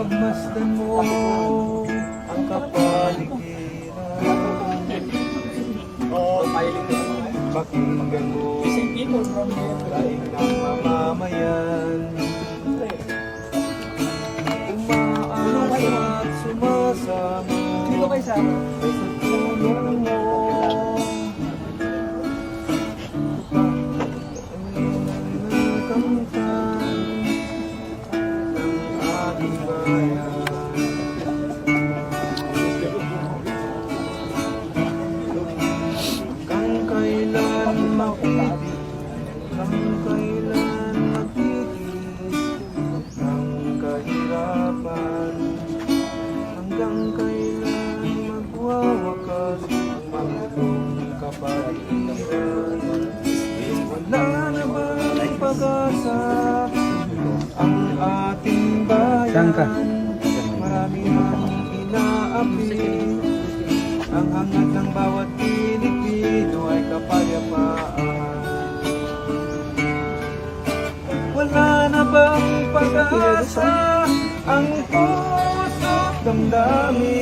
Pagmasdan mo ang kapaligiran ko. Pakinggan mo. Laing ng mamamayan Umaasa at sumasama sa tulong mo Kamtan ng Wala na bang pag-asa Ang ating Saan ka? Marami nang inaapi ang hangat ng bawat Pilipino ay kapayapaan. Wala na bang pag-asa ang puso't damdamin